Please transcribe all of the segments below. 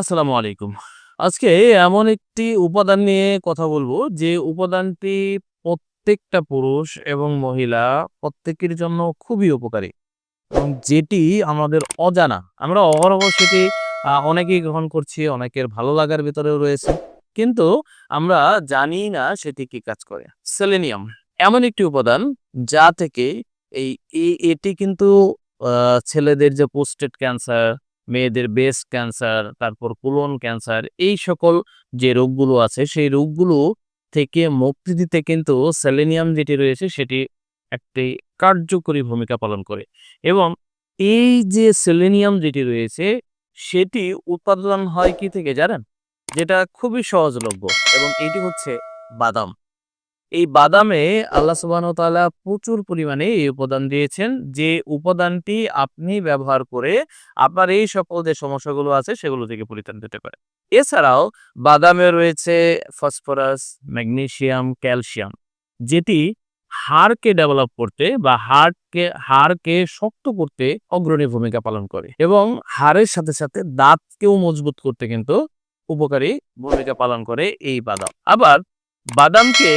আসসালামু আলাইকুম। আজকে এমন একটি উপাদান নিয়ে কথা বলব যে উপাদানটি প্রত্যেকটা পুরুষ এবং মহিলা প্রত্যেকের জন্য খুবই উপকারী এবং যেটি আমাদের অজানা। আমরা অহরহ সেটি অনেকেই গ্রহণ করছি, অনেকের ভালো লাগার ভিতরেও রয়েছে। কিন্তু আমরা জানি না সেটি কি কাজ করে। সেলেনিয়াম এমন একটি উপাদান যা থেকে এই এটি কিন্তু ছেলেদের যে প্রোস্টেট ক্যান্সার, মেয়েদের ব্রেস্ট ক্যান্সার, তারপর কোলন ক্যান্সার এই সকল যে রোগগুলো আছে সেই রোগগুলো থেকে মুক্তি দিতে কিন্তু সেলেনিয়াম যেটি রয়েছে সেটি একটি কার্যকরী ভূমিকা পালন করে এবং এই যে সেলেনিয়াম যেটি রয়েছে সেটি উৎপাদন হয় কি থেকে জানেন? যেটা খুবই সহজলভ্য এবং এটি হচ্ছে বাদাম। এই বাদামে আল্লাহ সুবহানাহু ওয়া তাআলা প্রচুর পরিমাণে এই উপাদান দিয়েছেন যে উপাদানটি আপনি ব্যবহার করে আপনার এই সকল যে সমস্যাগুলো আছে সেগুলো থেকে পরিত্রাণ পেতে পারে এছাড়াও বাদামে রয়েছে ফসফরাস, ম্যাগনেসিয়াম, ক্যালসিয়াম যেটি হাড়কে ডেভেলপ করতে বা হাড়কে হাড়কে শক্ত করতে অগ্রণী ভূমিকা পালন করে এবং হাড়ের সাথে, সাথে দাঁতকেও মজবুত করতে কিন্তু উপকারী ভূমিকা পালন করে এই বাদাম। আবার বাদামকে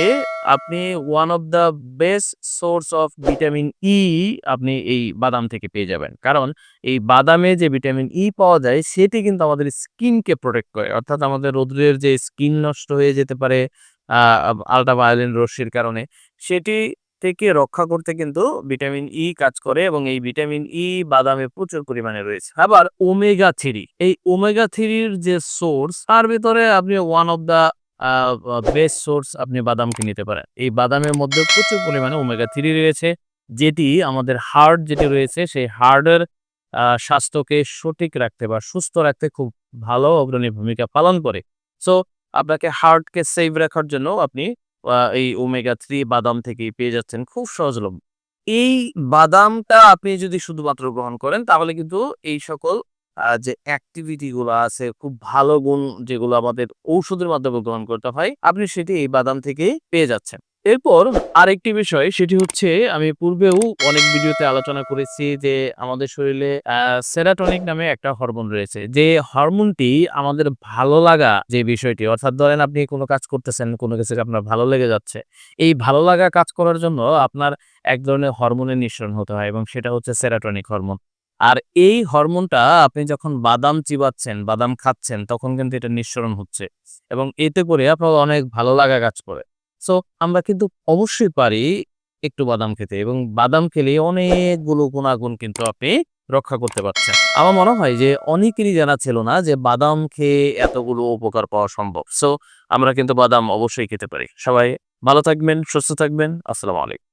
আপনি one of the best source of vitamin E আপনি এই বাদাম থেকে পেয়ে যাবেন। কারণ এই বাদামে যে ভিটামিন ই পাওয়া যায়, সেটি কিন্তু আমাদের স্কিনকে প্রোটেক্ট করে। অর্থাৎ আমাদের রৌদ্রের যে স্কিন নষ্ট হয়ে যেতে পারে, আ আল্ট্রাভায়োলেট রশ্মির কারণে, সেটি থেকে রক্ষা করতে কিন্তু ভিটামিন ই কাজ করে এবং এই ভিটামিন ই বাদামে প্রচুর পরিমাণে রয়েছে। আবার ওমেগা থ্রি এই ওমেগা থ্রির যে সোর্স তার ভেতরে আপনি one of the best source আপনি বাদামকে নিতে পারেন। এই বাদামের মধ্যে প্রচুর পরিমাণে ওমেগা থ্রি রয়েছে যেটি আমাদের হার্ট যেটি রয়েছে, সেই হার্টের স্বাস্থ্যকে সঠিক রাখতে বা সুস্থ রাখতে খুব ভালো অগ্রণী ভূমিকা পালন করে। সো আপনাকে হার্টকে সেভ রাখার জন্য আপনি এই ওমেগা থ্রি বাদাম থেকেই পেয়ে যাচ্ছেন খুব সহজলভ্য। এই বাদামটা আপনি যদি শুধুমাত্র গ্রহণ করেন, তাহলে কিন্তু এই সকল যে অ্যাক্টিভিটি গুলো আছে খুব ভালো গুণ যেগুলো আমাদের ঔষধের মাধ্যমে গ্রহণ করতে হয় আপনি সেটি এই বাদাম থেকেই পেয়ে যাচ্ছেন। এরপর আরেকটি বিষয় সেটি হচ্ছে আমি পূর্বেও অনেক ভিডিওতে আলোচনা করেছি যে আমাদের শরীরে আ সেরাটোনিন নামে একটা হরমোন রয়েছে। যে হরমোনটি আমাদের ভালো লাগা যে বিষয়টি অর্থাৎ ধরেন আপনি কোন কাজ করতেছেন, কোনো কিছু আপনার ভালো লেগে যাচ্ছে। এই ভালো লাগা কাজ করার জন্য আপনার এক ধরনের হরমোনের নিঃসরণ হতে হয় এবং সেটা হচ্ছে সেরাটনিক হরমোন। আর এই হরমোনটা আপনি যখন বাদাম চিবাচ্ছেন, বাদাম খাচ্ছেন তখন কিন্তু এটা নিঃসরণ হচ্ছে এবং এতে করে আপনার অনেক ভালো লাগা কাজ করে। সো আমরা কিন্তু অবশ্যই পারি একটু বাদাম খেতে এবং বাদাম খেলে অনেকগুলো গুণাগুণ কিন্তু আপনি রক্ষা করতে পারছেন। আমার মনে হয় যে অনেকেরই জানা ছিল না যে বাদাম খেয়ে এতগুলো উপকার পাওয়া সম্ভব। সো আমরা কিন্তু বাদাম অবশ্যই খেতে পারি। সবাই ভালো থাকবেন, সুস্থ থাকবেন। আসসালামু আলাইকুম।